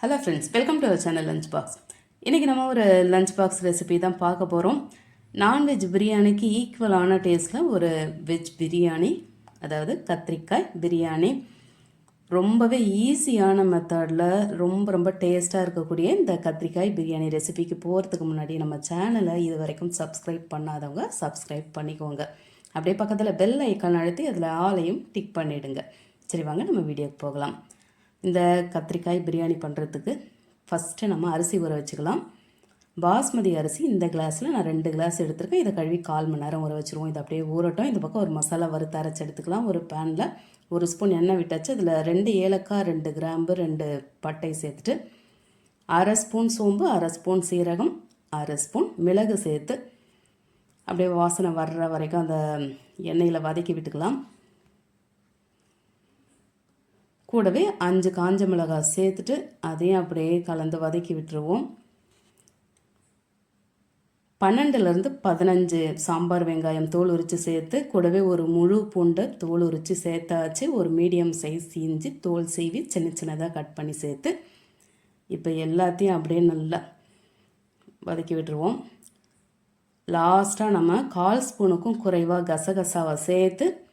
Hello friends welcome to our channel lunch box இன்றைக்கி நம்ம ஒரு லஞ்ச் பாக்ஸ் ரெசிபி தான் பார்க்க போகிறோம் நான்வெஜ் பிரியாணிக்கு ஈக்குவலான டேஸ்ட்டில் ஒரு வெஜ் பிரியாணி அதாவது கத்திரிக்காய் பிரியாணி. ரொம்பவே ஈஸியான மெத்தடில் ரொம்ப ரொம்ப டேஸ்ட்டாக இருக்கக்கூடிய இந்த கத்திரிக்காய் பிரியாணி ரெசிபிக்கு போகிறதுக்கு முன்னாடி நம்ம சேனலை இது வரைக்கும் சப்ஸ்கிரைப் பண்ணாதவங்க சப்ஸ்கிரைப் பண்ணிக்கோங்க. அப்படியே பக்கத்தில் பெல் ஐக்கான் அழுத்தி அதில் ஆளையும் டிக் பண்ணிவிடுங்க சரி வாங்க நம்ம வீடியோக்கு போகலாம். இந்த கத்திரிக்காய் பிரியாணி பண்ணுறதுக்கு ஃபஸ்ட்டு நம்ம அரிசி ஊற வச்சுக்கலாம். பாஸ்மதி அரிசி இந்த கிளாஸில் நான் ரெண்டு கிளாஸ் எடுத்திருக்கேன். இதை கழுவி கால் மணி நேரம் ஊற வச்சுருவோம். இது அப்படியே ஊறட்டும். இந்த பக்கம் ஒரு மசாலா வறுத்து அரைச்சி எடுத்துக்கலாம். ஒரு பேனில் ஒரு ஸ்பூன் எண்ணெய் விட்டாச்சு. அதில் ரெண்டு ஏலக்காய் ரெண்டு கிராம்பு ரெண்டு பட்டை சேர்த்துட்டு அரை ஸ்பூன் சோம்பு அரை ஸ்பூன் சீரகம் அரை ஸ்பூன் மிளகு சேர்த்து அப்படியே வாசனை வர்ற வரைக்கும் அந்த எண்ணெயில் வதக்கி விட்டுக்கலாம். கூடவே அஞ்சு காஞ்ச மிளகாய் சேர்த்துட்டு அதையும் அப்படியே கலந்து வதக்கி விட்டுருவோம். பன்னெண்டுலேருந்து பதினஞ்சு சாம்பார் வெங்காயம் தோல் உரித்து சேர்த்து கூடவே ஒரு முழு பூண்டை தோல் உரித்து சேர்த்தாச்சு. ஒரு மீடியம் சைஸ் இஞ்சி தோல் சீவி சின்ன சின்னதாக கட் பண்ணி சேர்த்து இப்போ எல்லாத்தையும் அப்படியே நல்லா வதக்கி விட்டுருவோம். லாஸ்ட்டாக நம்ம கால் ஸ்பூனுக்கும் குறைவாக கசகசாவை சேர்த்து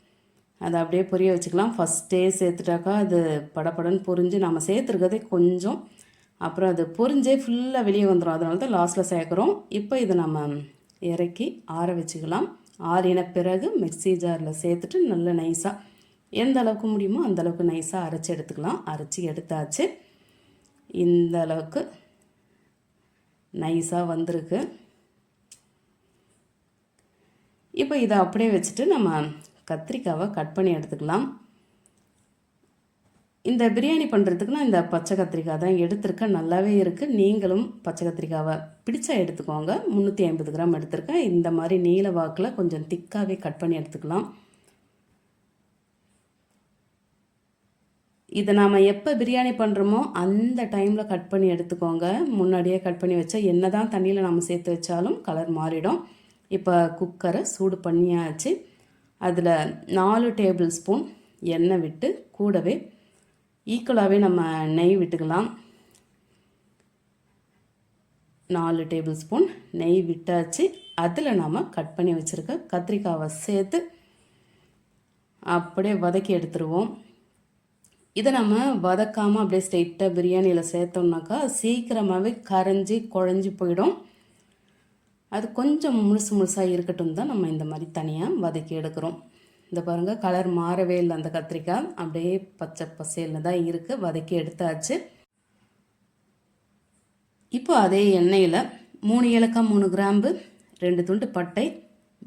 அதை அப்படியே புரிய வச்சுக்கலாம். ஃபஸ்ட்டே சேர்த்துட்டாக்கா அது படப்படன்னு புரிஞ்சு நம்ம சேர்த்துருக்கதே கொஞ்சம். அப்புறம் அது பொரிஞ்சே ஃபுல்லாக வெளியே வந்துடும் அதனால தான் லாஸ்ட்டில் சேர்க்குறோம். இப்போ இதை நம்ம இறக்கி ஆற வச்சுக்கலாம். ஆறின பிறகு மிக்ஸி ஜாரில் சேர்த்துட்டு நல்ல நைஸாக எந்த அளவுக்கு முடியுமோ அந்த அளவுக்கு நைஸாக அரைச்சி எடுத்துக்கலாம். அரைச்சி எடுத்தாச்சு. இந்த அளவுக்கு நைஸாக வந்திருக்கு. இப்போ இதை அப்படியே வச்சுட்டு நம்ம கத்திரிக்காவை கட் பண்ணி எடுத்துக்கலாம். இந்த பிரியாணி பண்ணுறதுக்குனா இந்த பச்சை கத்திரிக்காய் தான் எடுத்திருக்கேன். நல்லாவே இருக்குது நீங்களும் பச்சை கத்திரிக்காவை பிடிச்சா எடுத்துக்கோங்க. முந்நூற்றி ஐம்பது கிராம் எடுத்திருக்கேன். இந்த மாதிரி நீல வாக்கில் கொஞ்சம் திக்காகவே கட் பண்ணி எடுத்துக்கலாம். இதை நாம் எப்போ பிரியாணி பண்ணுறோமோ அந்த டைமில் கட் பண்ணி எடுத்துக்கோங்க. முன்னாடியே கட் பண்ணி வச்சா என்ன தான் தண்ணியில் நம்ம சேர்த்து வச்சாலும் கலர் மாறிடும். இப்போ குக்கரை சூடு பண்ணியாச்சு. அதில் நாலு டேபிள் ஸ்பூன் எண்ணெய் விட்டு கூடவே ஈக்குவலாகவே நம்ம நெய் விட்டுக்கலாம். நாலு டேபிள் ஸ்பூன் நெய் விட்டாச்சு. அதில் நாம் கட் பண்ணி வச்சுருக்க கத்திரிக்காவை சேர்த்து அப்படியே வதக்கி எடுத்துருவோம். இதை நம்ம வதக்காமல் அப்படியே ஸ்ட்ரெயிட்டாக பிரியாணியில் சேர்த்தோம்னாக்கா சீக்கிரமாகவே கரைஞ்சி குழஞ்சி போயிடும். அது கொஞ்சம் முழுசு முழுசாக இருக்கட்டும் தான் நம்ம இந்த மாதிரி தனியாக வதக்கி எடுக்கிறோம். இந்த பாருங்கள் கலர் மாறவே இல்லை அந்த கத்திரிக்காய். அப்படியே பச்சை பசேலில் தான் இருக்குது வதக்கி எடுத்தாச்சு. இப்போ அதே எண்ணெயில் மூணு ஏலக்காய் மூணு கிராம்பு ரெண்டு துண்டு பட்டை.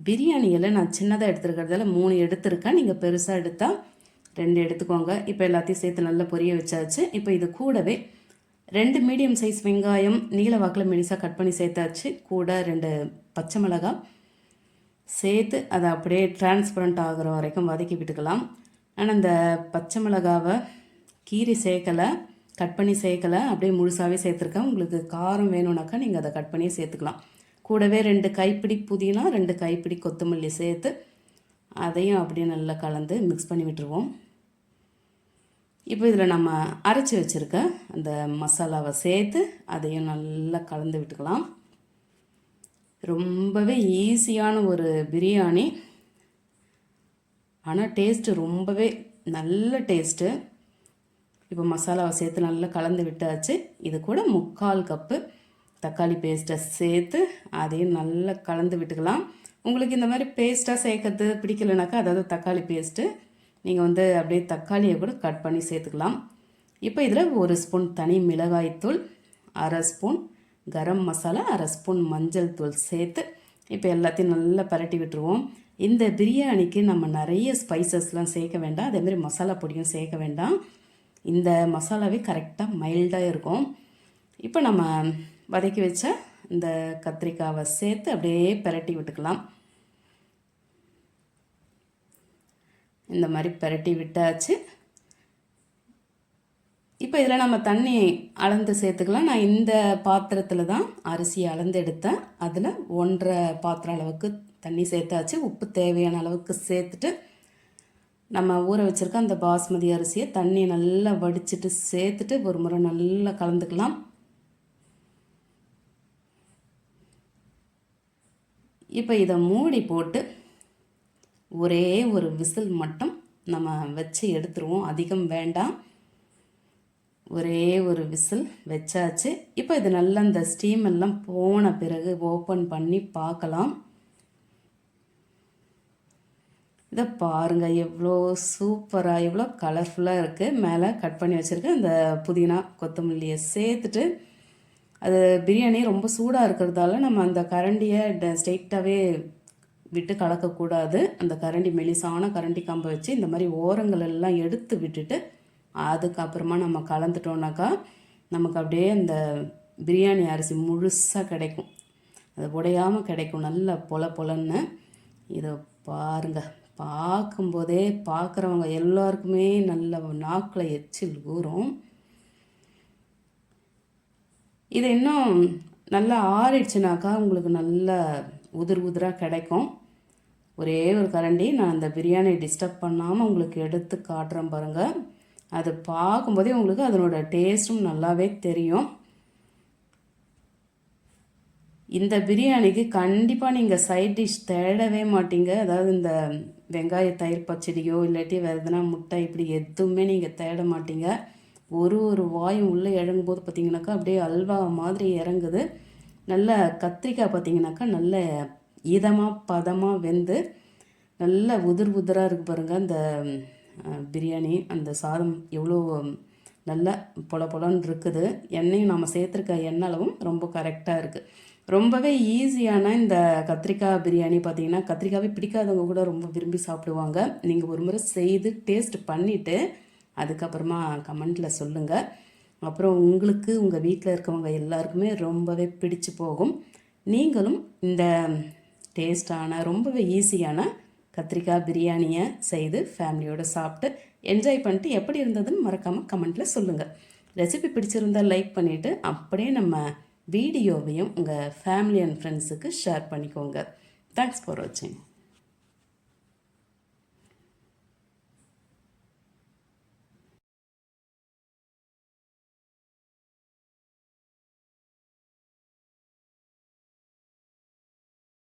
பிரியாணி இலை நான் சின்னதாக எடுத்துருக்கிறதால மூணு எடுத்திருக்கேன். நீங்கள் பெருசாக எடுத்தால் ரெண்டு எடுத்துக்கோங்க. இப்போ எல்லாத்தையும் சேர்த்து நல்லா பொரிய வச்சாச்சு. இப்போ இது கூடவே ரெண்டு மீடியம் சைஸ் வெங்காயம் நீல வாக்கில் மெலிசாக கட் பண்ணி சேர்த்தாச்சு. கூட ரெண்டு பச்சை மிளகாய் சேர்த்து அதை அப்படியே டிரான்ஸ்பரண்ட் ஆகிற வரைக்கும் வதக்கி விட்டுக்கலாம். ஆனால் அந்த பச்சை மிளகாவை கீரி சேர்க்கலை கட் பண்ணி சேர்க்கலை அப்படியே முழுசாகவே சேர்த்துருக்கேன். உங்களுக்கு காரம் வேணும்னாக்கா நீங்கள் அதை கட் பண்ணி சேர்த்துக்கலாம். கூடவே ரெண்டு கைப்பிடி புதினா ரெண்டு கைப்பிடி கொத்தமல்லி சேர்த்து அதையும் அப்படியே நல்லா கலந்து மிக்ஸ் பண்ணி விட்டுருவோம். இப்போ இதில் நம்ம அரைச்சி வச்சுருக்க அந்த மசாலாவை சேர்த்து அதையும் நல்லா கலந்து விட்டுக்கலாம். ரொம்பவே ஈஸியான ஒரு பிரியாணி. ஆனால் டேஸ்ட்டு ரொம்பவே நல்ல டேஸ்ட்டு இப்போ மசாலாவை சேர்த்து நல்லா கலந்து விட்டாச்சு. இது கூட முக்கால் கப்பு தக்காளி பேஸ்ட்டை சேர்த்து அதையும் நல்லா கலந்து விட்டுக்கலாம். உங்களுக்கு இந்த மாதிரி பேஸ்ட்டாக சேர்க்கறது பிடிக்கலனாக்கா அதாவது தக்காளி பேஸ்ட்டு நீங்கள் வந்து அப்படியே தக்காளியை கூட கட் பண்ணி சேர்த்துக்கலாம். இப்போ இதில் ஒரு ஸ்பூன் தனி மிளகாய்த்தூள் அரை ஸ்பூன் கரம் மசாலா அரை ஸ்பூன் மஞ்சள் தூள் சேர்த்து இப்போ எல்லாத்தையும் நல்லா பரட்டி விட்டுருவோம். இந்த பிரியாணிக்கு நம்ம நிறைய ஸ்பைசஸ்லாம் சேர்க்க வேண்டாம். அதேமாதிரி மசாலா பொடியும் சேர்க்க வேண்டாம். இந்த மசாலாவே கரெக்டாக மைல்டாக இருக்கும். இப்போ நம்ம வதக்கி வச்ச இந்த கத்திரிக்காவை சேர்த்து அப்படியே பரட்டி விட்டுக்கலாம். இந்த மாதிரி பரட்டி விட்டாச்சு. இப்போ இதில் நம்ம தண்ணி அளந்து சேர்த்துக்கலாம். நான் இந்த பாத்திரத்தில் தான் அரிசியை அளந்து எடுத்தேன். அதில் ஒன்றரை பாத்திரம் அளவுக்கு தண்ணி சேர்த்தாச்சு. உப்பு தேவையான அளவுக்கு சேர்த்துட்டு நம்ம ஊற வச்சுருக்க அந்த பாஸ்மதி அரிசியை தண்ணி நல்லா வடிச்சிட்டு சேர்த்துட்டு ஒரு முறை நல்லா கலந்துக்கலாம். இப்போ இதை மூடி போட்டு ஒரே ஒரு விசில் மட்டும் நம்ம வச்சு எடுத்துருவோம். அதிகம் வேண்டாம். ஒரே ஒரு விசில் வச்சாச்சு. இப்போ இது நல்லா இந்த ஸ்டீம் எல்லாம் போன பிறகு ஓப்பன் பண்ணி பார்க்கலாம். இதை பாருங்கள் எவ்வளோ சூப்பராக எவ்வளோ கலர்ஃபுல்லாக இருக்குது மேலே கட் பண்ணி வச்சுருக்கேன் இந்த புதினா கொத்தமல்லியை சேர்த்துட்டு அது பிரியாணி ரொம்ப சூடாக இருக்கிறதால நம்ம அந்த கரண்டியை ஸ்ட்ரெயிட்டாகவே விட்டு கலக்கக்கூடாது. அந்த கரண்டி மெலிசான கரண்டி கம்பை வச்சு இந்த மாதிரி ஓரங்கள் எல்லாம் எடுத்து விட்டுட்டு அதுக்கப்புறமா நம்ம கலந்துட்டோம்னாக்கா நமக்கு அப்படியே அந்த பிரியாணி அரிசி முழுசாக கிடைக்கும். அது உடையாமல் கிடைக்கும். நல்ல பொல பொலன்னு. இதை பாருங்கள் பார்க்கும்போதே பார்க்குறவங்க எல்லாருக்குமே நல்ல நாக்கில் எச்சில் ஊறும். இது இன்னும் நல்லா ஆறிடுச்சுனாக்கா உங்களுக்கு நல்ல உதிர் உதிராக கிடைக்கும். ஒரே ஒரு கரண்டி நான் அந்த பிரியாணி டிஸ்டர்ப் பண்ணாமல் உங்களுக்கு எடுத்து காட்டுறேன் பாருங்கள் அது பார்க்கும்போதே உங்களுக்கு அதனோட டேஸ்ட்டும் நல்லாவே தெரியும். இந்த பிரியாணிக்கு கண்டிப்பாக நீங்கள் சைட் டிஷ் தேடவே மாட்டீங்க. அதாவது இந்த வெங்காய தயிர் பச்சடியோ இல்லாட்டி வேறு எதனா முட்டை இப்படி எதுவுமே நீங்கள் தேட மாட்டீங்க. ஒரு ஒரு வாயும் உள்ளே இறங்கும்போது பார்த்தீங்கன்னாக்கா அப்படியே அல்வா மாதிரி இறங்குது. நல்ல கத்திரிக்காய் பார்த்தீங்கன்னாக்கா நல்ல இதமாக பதமாக வெந்து நல்ல உதிர் உதிராக இருக்குது பாருங்கள் அந்த பிரியாணி அந்த சாதம் எவ்வளோ நல்ல பொல பொலன்னு இருக்குது. எண்ணெயும் நம்ம சேர்த்துருக்க எண்ணெய் அளவும் ரொம்ப கரெக்டாக இருக்குது ரொம்பவே ஈஸியான இந்த கத்திரிக்காய் பிரியாணி பார்த்தீங்கன்னா கத்திரிக்காவே பிடிக்காதவங்க கூட ரொம்ப விரும்பி சாப்பிடுவாங்க. நீங்கள் ஒரு முறை செய்து டேஸ்ட் பண்ணிவிட்டு அதுக்கப்புறமா கமெண்ட்டில் சொல்லுங்கள் அப்புறம் உங்களுக்கு உங்கள் வீட்டில் இருக்கவங்க எல்லாருக்குமே ரொம்பவே பிடிச்சு போகும். நீங்களும் இந்த டேஸ்டான ரொம்பவே ஈஸியான கத்திரிக்காய் பிரியாணியை செய்து ஃபேமிலியோடு சாப்பிட்டு என்ஜாய் பண்ணிட்டு எப்படி இருந்ததுன்னு மறக்காமல் கமெண்ட்டில் சொல்லுங்கள் ரெசிபி பிடிச்சிருந்தால் லைக் பண்ணிவிட்டு அப்படியே நம்ம வீடியோவையும் உங்கள் ஃபேமிலி அண்ட் ஃப்ரெண்ட்ஸுக்கு ஷேர் பண்ணிக்கோங்க. தேங்க்ஸ் ஃபார் வாட்சிங்